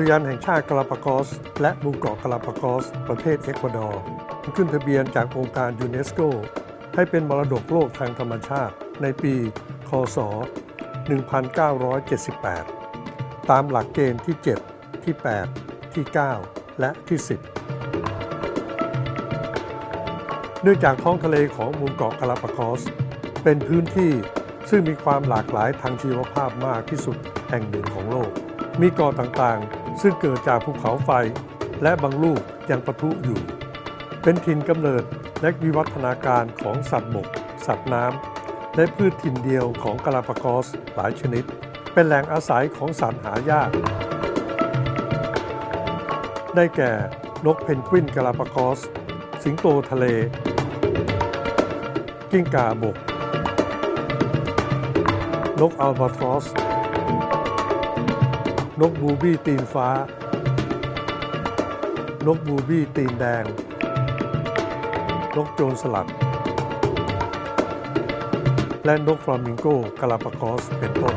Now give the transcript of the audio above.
ทยานแห่งชาติกาลาปากอส และหมู่เกาะกาลาปากอส ประเทศเอกวาดอร์ ขึ้นทะเบียนจากองค์การยูเนสโก ให้เป็นมรดกโลกทางธรรมชาติ ในปี คศ 1978 ตามหลักเกณฑ์ที่ 7 ที่ 8 ที่ 9 และที่ 10 เนื่องจากท้องทะเลของหมู่เกาะกาลาปากอส เป็นพื้นที่ซึ่งมีความหลากหลายทางชีวภาพมากที่สุดแห่งหนึ่งของโลก มีกาะต่างๆ ซึ่งเกิดจากภูเขาไฟ และบางลูกยังปะทุอยู่ เป็นถิ่นกำเนิดและวิวัฒนาการของสัตว์บก สัตว์น้ำและพืชถิ่นเดียวของกาลาปากอสหลายชนิด เป็นแหล่งอาศัยของสัตว์หายาก ได้แก่นกเพนกวินกาลาปากอส สิงโตทะเล กิ้งก่าบก นกอัลบาทรอส นกบูบี้ตีนฟ้า นกบูบี้ตีนแดง นกโจรสลัด และนกฟลามิงโกกาลาปากอสเป็นต้น